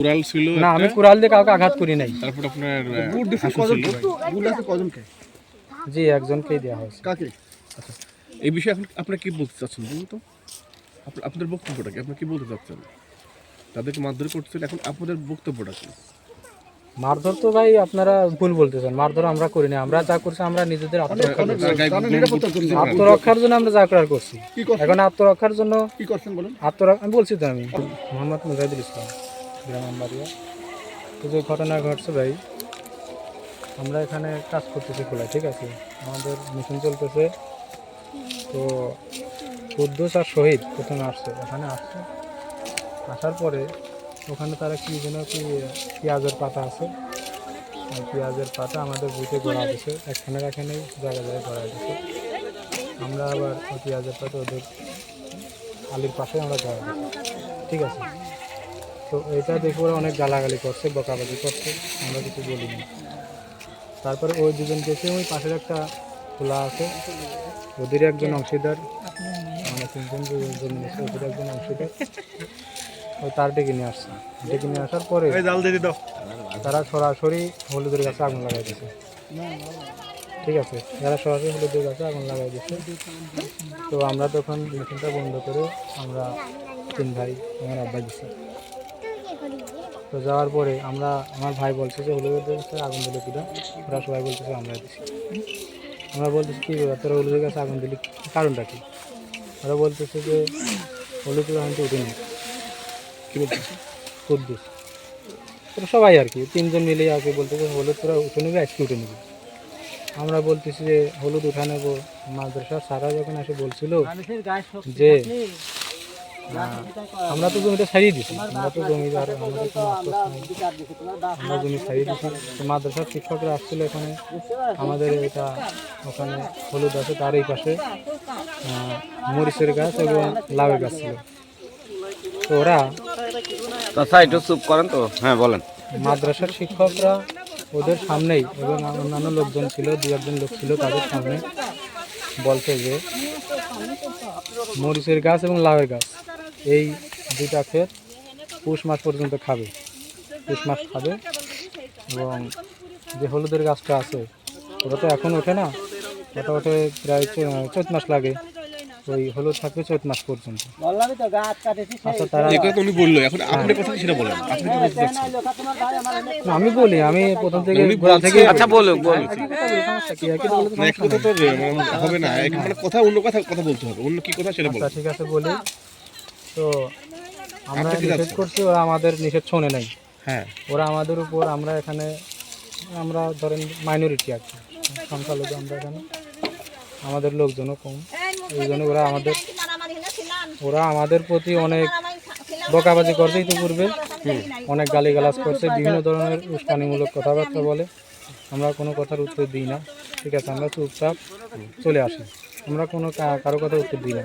কুড়াল ছিল না আমি দিয়ে কাউকে আঘাত করি নাই। তারপর আপনার দিচ্ছে হাসু কজন বুট আছে কজনকে? জি একজনকেই দেওয়া হয়েছে। কাকে? এই বিষয়ে এখন আপনারা কি বলতে চাচ্ছেন বলুন তো? আপনাদের বক্তব্যটা কি আপনারা কি বলতে চাচ্ছেন? তাদেরকে মারধর করছেন এখন আপনাদের বক্তব্যটা কি? মারধর তো ভাই আপনারা ভুল বলতেছেন। মারধর আমরা করিনি। আমরা যা করছি আমরা নিজেদের আত্মরক্ষার জন্য? আত্মরক্ষার আমরা যা করার করছি। এখন আত্মরক্ষার জন্য কি করছেন বলেন? আত্মরক্ষা আমি বলছি তো আমি। মোহাম্মদ মুজাহিদুল ইসলাম। গ্রাম আমবাড়িয়া। তো যে ঘটনা ঘটছে ভাই, আমরা এখানে কাজ করতেছি খোলায় ঠিক আছে? আমাদের মিশন চলতেছে। তো কুদ্দুস আর শহীদ প্রথমে আসছে, ওখানে আসছে। আসার পরে ওখানে তারা কি যেন কি, পেঁয়াজের পাতা আছে। পেঁয়াজের পাতা আমাদের বুথে গড়া দিছে, একখানে এখানে জায়গা জায়গায় গড়া দিছে। আমরা আবার পেঁয়াজের পাতা ওদের আলির পাশে আমরা গড়া ঠিক আছে? তো এটা দেখে ওরা অনেক গালাগালি করছে বকাবাজি করছে আমরা কিছু বলিনি। তারপরে ওই দুজন গেছে ওই পাশের একটা খোলা আছে। ওদের একজন অংশীদার। মানে তিনজন জমি আছে ওদের একজন অংশীদার। ওই তার ডেকে নিয়ে আসছে। ডেকে নিয়ে আসার পরে তারা সরাসরি হলুদের গাছে আগুন লাগাই দিছে ঠিক আছে যারা সরাসরি হলুদের গাছে আগুন লাগাই দিচ্ছে তো আমরা তখন মেশিনটা বন্ধ করে আমরা তিন ভাই আমার আব্বাই দিছি তো যাওয়ার পরে আমরা, আমার ভাই বলছে যে, হলুদের গাছে আগুন দিলে কিনা ওরা সবাই বলতেছে আমরা দিছি। আমরা বলতেছি, কি তোরা হলুদের গাছে আগুন দিলি, কারণটা কি? ওরা বলতেছে যে হলুদের এখন তো উঠেনি। কি বলতেছেন কুদ্দুস। তোরা সবাই আর কি, তিনজন মিলে কি বলতেছে, হলুদ তোরা উঠে নেবে, আজকে উঠে নেবে। আমরা বলতেছি যে, হলুদ উঠা নেব। মাদ্রাসা সারা যখন এসে বলছিল যে আমরা তো জমিটা ছাড়িয়ে দিছি আমরা তো জমিদার আমাদের কোনো আফসোস নেই। আমরা জমি ছাড়িয়ে দিছি। তো মাদ্রাসার শিক্ষকরা আসছিল এখানে। আমাদের এটা ওখানে হলুদ আছে তার এই পাশে মরিচের গাছ এবং লাউয়ের গাছ ছিল। তো ওরা একটু চুপ করেন তো। হ্যাঁ বলেন। মাদ্রাসার শিক্ষকরা ওদের সামনেই এবং অন্যান্য লোকজন ছিল দু একজন লোক ছিল তাদের সামনে বলছে যে মরিচের গাছ এবং লাউয়ের গাছ। এই দুটা ক্ষেত পৌষ মাস পর্যন্ত খাবে। পৌষ মাস খাবে এবং যে হলুদের গাছটা আছে ওটা তো এখন ওঠে না। ওটা ওঠে প্রায় চৈত মাস লাগে। ওই হলুদ থাকবে চৈত মাস পর্যন্ত। আচ্ছা তারা উনি বলল। এখন আপনি কথা সেটা বলেন। আপনি কি বলতে চাচ্ছেন? না, আমি বলি আমি প্রথম থেকে আচ্ছা বলে হবে না। কথা অন্য কথা কথা বলতে হবে। অন্য কি কথা সেটা আচ্ছা ঠিক আছে বলি। তো আমরা আপনি নিষেধ করছি ওরা আমাদের নিষেধ শোনে নাই। হ্যাঁ। ওরা আমাদের উপর আমরা এখানে আমরা ধরেন মাইনরিটি কি সংখ্যালঘু আমরা এখানে আমাদের লোকজনও কম। এই জন্য ওরা আমাদের ওরা আমাদের প্রতি অনেক বকাবাজি করছে ইতিপূর্বে। অনেক গালিগালাজ করছে বিভিন্ন ধরনের উস্কানিমূলক কথাবার্তা বলে। আমরা কোনো কথার উত্তর দিই না। ঠিক আছে আমরা চুপচাপ চলে আসি। আমরা কোনো কারও কথা উত্তর দিই না।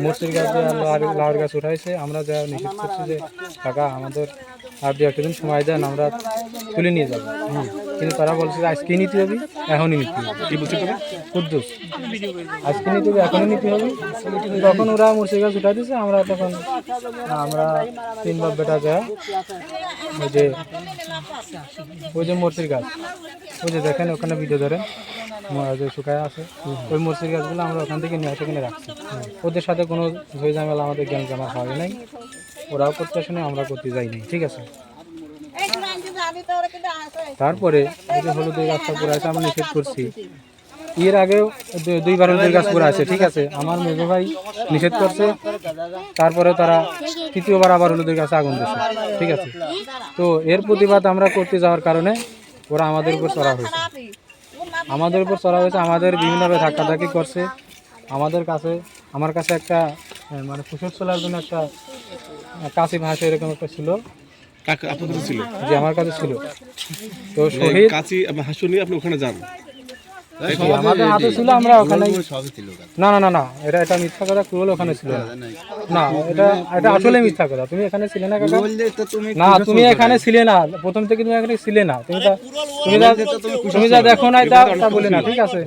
মসজিদ গাছ যে লাউ- লাউর গাছ উঠাইছে, আমরা যা নিষেধ করছি যে কাকা আমাদের আর দু একটা দিন সময় দেন আমরা তুলে নিয়ে যাব। কিন্তু তারা বলছে যে আজকে নিতে হবে, এখনই নিতে হবে। কি বলছেন তবে কুদ্দুস। আজকে নিতে হবে, এখনই নিতে হবে। তখন ওরা মুর্শি গাছ উঠা দিছে, আমরা তখন, আমরা তিন বাপ বেটা যায় ওই যে ওই যে মরসির গাছ ওই যে দেখেন ওখানে ভিডিও ধরেন। যে শুকায় আছে। ওই মরসির গাছগুলো আমরা ওখান থেকে নিয়ে সেখানে রাখছি। ওদের সাথে কোনো ঝই ঝামেলা, আমাদের জ্ঞান জামা হয় নাই। ওরাও করতে আসে আমরা করতে যাই নাই, ঠিক আছে? তারপরে এই যে হলুদের গাছটা পুরো আছে, আমরা নিষেধ করছি। এর আগেও দুইবার হলুদের গাছ পুরো আছে, ঠিক আছে? আমার মেজো ভাই নিষেধ করছে। তারপরে তারা তৃতীয়বার আবার হলুদের গাছে আগুন দিচ্ছে ঠিক আছে? তো এর প্রতিবাদ আমরা করতে যাওয়ার কারণে ওরা আমাদের উপর চড়া হয়েছে। আমাদের উপর চড়া হয়েছে আমাদের বিভিন্নভাবে ধাক্কাধাক্কি করছে। আমাদের কাছে আমার কাছে একটা মানে কুসুর চলার জন্য একটা কাশি ভাষা এরকম একটা ছিল। ছিল? যে আমার কাছে ছিল। তো শহীদ কাছি আপনি হাসু নিয়ে আপনি ওখানে যান। আমাদের হাতে ছিল আমরা ওখানে না না না না এটা এটা মিথ্যা কথা ক্রুয়েল ওখানে ছিল। না। না এটা এটা আসলে মিথ্যা কথা। তুমি এখানে ছিলে না কাকা? না তুমি এখানে ছিলে না। প্রথম থেকে তুমি এখানে ছিলে না। তুমি তা তুমি যা তুমি যা দেখো নাই তা তা বলে না ঠিক আছে?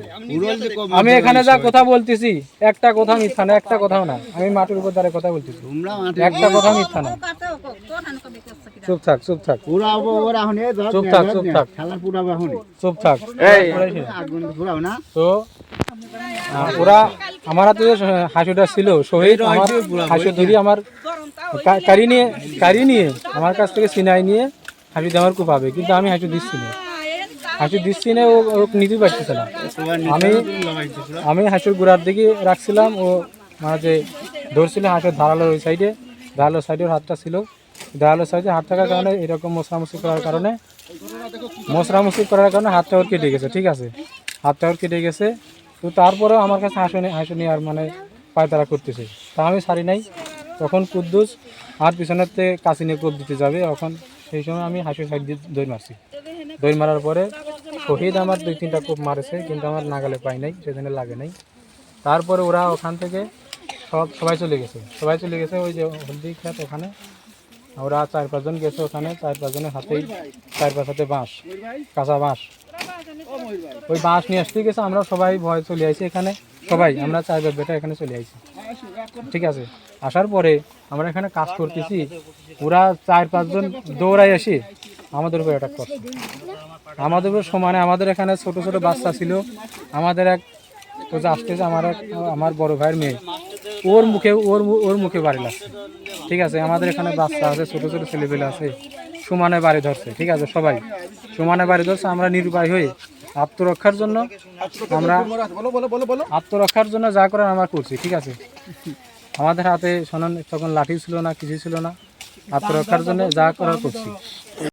আমি এখানে যা কথা বলতেছি একটা কথা মিথ্যা না একটা কথাও না। আমি মাটির উপর দাঁড়িয়ে কথা বলতেছি। একটা কথা মিথ্যা না। চুপ থাক চুপ থাক। চুপ থাক চুপ থাক। চুপ থাক। এই। তো ওরা আমার হাতে যে হাসুটা ছিল শহীদ আমার হাসু ধরি আমার কারি নিয়ে কারি নিয়ে আমার কাছ থেকে সিনাই নিয়ে হাসু দিয়ে খুব পাবে কিন্তু আমি হাসু দিচ্ছি না। হাসু দিচ্ছি না ও ও নিতে পারতেছে না। আমি আমি হাসুর গোড়ার দিকে রাখছিলাম ও মানে যে ধরছিল হাসুর ধারালো ওই সাইডে ধারালোর সাইডে ওর হাতটা ছিল। ধারালোর সাইডে হাত থাকার কারণে এরকম মশরামশি করার কারণে মশরামশি করার কারণে হাতটা ওর কেটে গেছে ঠিক আছে? হাতটা ওর কেটে গেছে। তো তারপরেও আমার কাছে হাসু নেই, হাসু নিয়ে আর মানে পায়তারা করতেছে। তা আমি সারি নাই, তখন কুদ্দুস আর পিছনেতে কাছে নিয়ে কোপ দিতে যাবে, এখন সেই সময় আমি হাসু সাইড দিয়ে দই মারছি। দই মারার পরে শহীদ আমার দুই তিনটা কোপ মারেছে, কিন্তু আমার নাগালে পাই নাই সেখানে লাগে নাই। তারপরে ওরা ওখান থেকে সব, সবাই চলে গেছে, সবাই চলে গেছে, ওই যে হলদি খেত ওখানে। ওরা চার পাঁচজন গেছে ওখানে, চার পাঁচজনের হাতেই, চার পাঁচ হাতে বাঁশ, কাঁচা বাঁশ। ওই বাঁশ নিয়ে আসতে গেছে, আমরা সবাই ভয় চলে আইছি এখানে। সবাই, আমরা চার বেটা এখানে চলে আইছি। ঠিক আছে? আসার পরে আমরা এখানে কাজ করতেছি। ওরা চার পাঁচজন দৌড়াই আসি। আমাদের উপর অ্যাটাক করছে। আমাদের উপর সমানে আমাদের এখানে ছোট ছোট বাচ্চা ছিল। আমাদের এক তো যে আমার আমার বড় ভাইয়ের মেয়ে। ওর মুখে, ওর ওর মুখে বাড়ি লাগছে। ঠিক আছে? আমাদের এখানে বাচ্চা আছে, ছোট ছোট ছেলেপেলে আছে। সমানে বাড়ি ধরছে, ঠিক আছে, সবাই। সমানে বাড়ি ধরছে, আমরা নিরুপায় হয়ে আত্মরক্ষার জন্য আমরা আত্মরক্ষার জন্য যা করার আমরা করছি, ঠিক আছে। আমাদের হাতে শোনান তখন লাঠি ছিল না, কিছু ছিল না। আত্মরক্ষার জন্য যা করার করছি।